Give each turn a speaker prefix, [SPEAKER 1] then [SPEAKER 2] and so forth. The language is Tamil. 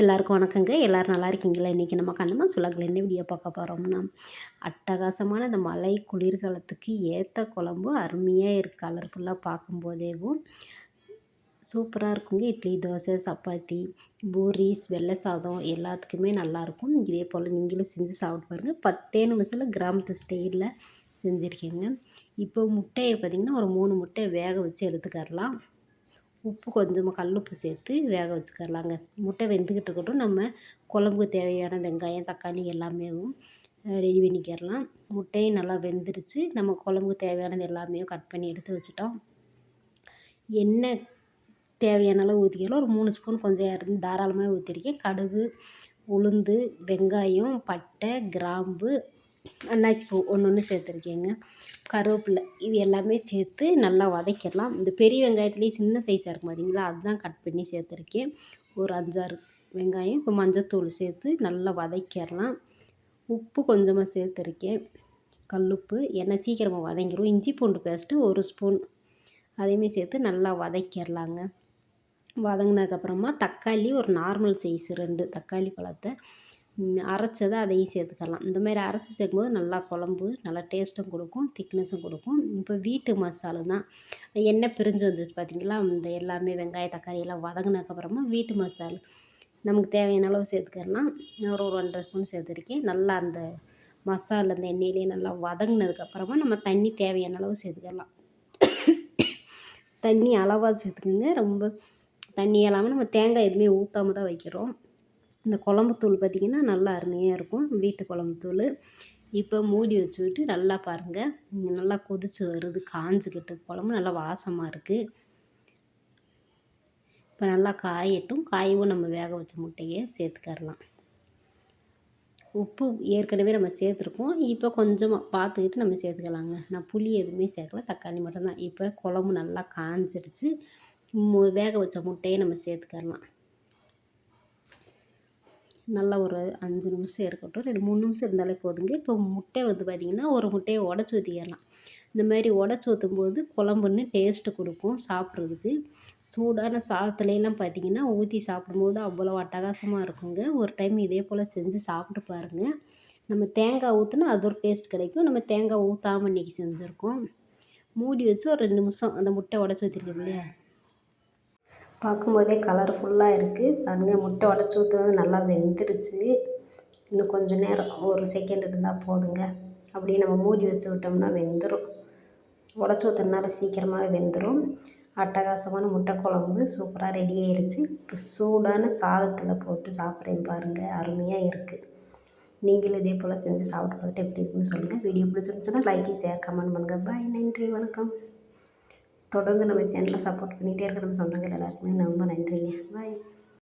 [SPEAKER 1] எல்லாருக்கும் வணக்கங்க. எல்லோரும் நல்லா இருக்கீங்களா? இன்றைக்கி நம்ம கண்ணம்மா சுலகில் என்ன வீடியோ பார்க்க போகிறோம்னா அட்டகாசமான இந்த மலை குளிர்காலத்துக்கு ஏற்ற குழம்பு அருமையாக இருக்குது கலர்ஃபுல்லாக பார்க்கும்போதேவும் சூப்பராக இருக்குங்க. இட்லி தோசை சப்பாத்தி பூரிஸ் வெள்ளை சாதம் எல்லாத்துக்குமே நல்லாயிருக்கும் இதே போல் நீங்களும் செஞ்சு சாப்பிட்டு பாருங்கள் பத்தே நிமிஷத்தில் கிராமத்து ஸ்டைலில் செஞ்சுருக்கீங்க. இப்போ முட்டையை பார்த்திங்கன்னா ஒரு மூணு முட்டையை வேக வச்சு எடுத்துக்கரலாம் உப்பு கொஞ்சமாக கல்லுப்பு சேர்த்து வேக வச்சுக்கலாங்க முட்டை வெந்துக்கிட்டு இருக்கட்டும். நம்ம குழம்புக்கு தேவையான வெங்காயம் தக்காளி எல்லாமே ரெடி பண்ணிக்கிறலாம். முட்டையும் நல்லா வெந்துருச்சு. நம்ம குழம்புக்கு தேவையானது எல்லாமே கட் பண்ணி எடுத்து வச்சுட்டோம். எண்ணெய் தேவையான அளவு ஊற்றிக்கலாம் ஒரு மூணு ஸ்பூன் கொஞ்சம் தாராளமாக ஊற்றிருக்கேன் கடுகு உளுந்து வெங்காயம் பட்டை கிராம்பு அன்னாச்சி பூ ஒன்று ஒன்று சேர்த்துருக்கேங்க. கருவேப்பிலை இது எல்லாமே சேர்த்து நல்லா வதக்கிடலாம். இந்த பெரிய வெங்காயத்துலேயே சின்ன சைஸாக இருக்கும் பார்த்தீங்களா அதுதான் கட் பண்ணி சேர்த்துருக்கேன். ஒரு அஞ்சாறு வெங்காயம் இப்போ மஞ்சத்தூள் சேர்த்து நல்லா வதக்கிடலாம். உப்பு கொஞ்சமாக சேர்த்துருக்கேன். கல்லுப்பு எண்ணெய் சீக்கிரமாக வதங்கிடும் இஞ்சி பூண்டு பேஸ்ட்டு ஒரு ஸ்பூன் அதையுமே சேர்த்து நல்லா வதக்கிடலாங்க. வதங்கினதுக்கப்புறமா தக்காளி ஒரு நார்மல் சைஸ் ரெண்டு தக்காளி பழத்தை அரைச்சதை அதையும் சேர்த்துக்கலாம். இந்த மாதிரி அரைச்சி சேர்க்கும்போது நல்லா குழம்பு நல்லா டேஸ்ட்டும் கொடுக்கும் திக்னஸும் கொடுக்கும். இப்போ வீட்டு மசாலா தான். எண்ணெய் பிரிஞ்சு வந்துச்சு பார்த்திங்களா? இந்த எல்லாமே வெங்காயம் தக்காளி எல்லாம் வதங்கினதுக்கப்புறமா வீட்டு மசாலா. நமக்கு தேவையான அளவு சேர்த்துக்கலாம். ஒரு ஒரு ஒன்றரை ஸ்பூன் சேர்த்துருக்கேன். நல்லா அந்த மசாலா அந்த எண்ணெயிலே நல்லா வதங்கினதுக்கப்புறமா நம்ம தண்ணி தேவையான அளவு சேர்த்துக்கலாம். தண்ணி அளவாக சேர்த்துக்கோங்க. ரொம்ப தண்ணி இல்லாமல் நம்ம தேங்காய் எதுவுமே ஊற்றாம தான் வைக்கிறோம். இந்த குழம்புத்தூள் பார்த்திங்கன்னா நல்லா அருமையாக இருக்கும். வீட்டு குழம்புத்தூள் இப்போ மூடி வச்சுக்கிட்டு நல்லா பாருங்கள் நல்லா கொதித்து வருது. காஞ்சிக்கிட்டு குழம்பு. நல்லா வாசமாக இருக்குது இப்போ நல்லா காயட்டும். காயவும் நம்ம வேக வச்ச முட்டையை சேர்த்துக்கரலாம். உப்பு ஏற்கனவே நம்ம சேர்த்துருக்கோம். இப்போ கொஞ்சமாக பார்த்துக்கிட்டு நம்ம சேர்த்துக்கலாங்க. நான் புளி எதுவுமே சேர்க்கல. தக்காளி மட்டும்தான். இப்போ குழம்பு நல்லா காஞ்சிடுச்சு வேக வச்ச முட்டையை நம்ம சேர்த்துக்கரலாம். நல்லா ஒரு அஞ்சு நிமிஷம் இருக்கட்டும் ரெண்டு மூணு நிமிஷம் இருந்தாலே போதுங்க. இப்போ முட்டை வந்து பார்த்திங்கன்னா ஒரு முட்டையை உடச்சி ஊற்றிக்கலாம் இந்த மாதிரி உடச்சி ஊற்றும் போது குழம்புன்னு டேஸ்ட்டு கொடுக்கும் சாப்பிட்றதுக்கு. சூடான சாதத்துலலாம் பார்த்திங்கன்னா ஊற்றி சாப்பிடும்போது அவ்வளோ அட்டகாசமாக இருக்குங்க. ஒரு டைம் இதே போல் செஞ்சு சாப்பிட்டு பாருங்கள் நம்ம தேங்காய் ஊற்றினா அது ஒரு டேஸ்ட் கிடைக்கும். நம்ம தேங்காய் ஊற்றாமல் இன்றைக்கி செஞ்சுருக்கோம். மூடி வச்சு ஒரு ரெண்டு நிமிஷம் அந்த முட்டை உடச்சி ஊற்றிருக்கோம் இல்லையா? பார்க்கும்போதே கலர்ஃபுல்லாக இருக்குது பாருங்கள் முட்டை உடச்சி ஊற்றுனது நல்லா வெந்துருச்சு. இன்னும் கொஞ்சம் நேரம் ஒரு செகண்ட் இருந்தால் போதுங்க. அப்படியே நம்ம மூடி வச்சு விட்டோம்னா வெந்துடும் உடச்சி ஊற்றுறதுனால சீக்கிரமாகவே வெந்துடும் அட்டகாசமான முட்டை குழம்பு சூப்பராக ரெடி ஆயிடுச்சு இப்போ சூடான சாதத்தில் போட்டு சாப்பிட்றேன் பாருங்கள் அருமையாக இருக்குது நீங்களும் இதே போல் செஞ்சு சாப்பிட்டு பார்த்துட்டு எப்படி இருக்குன்னு சொல்லுங்கள் வீடியோ பிடிச்சிருந்துச்சுன்னா லைக் ஷேர் கமெண்ட் பண்ணுங்கள் பாய் நன்றி வணக்கம். தொடர்ந்து நம்ம சேனலை சப்போர்ட் பண்ணிகிட்டே இருக்கிற நம்ம சொந்தங்கள் எல்லாருக்குமே ரொம்ப நன்றிங்க. பாய்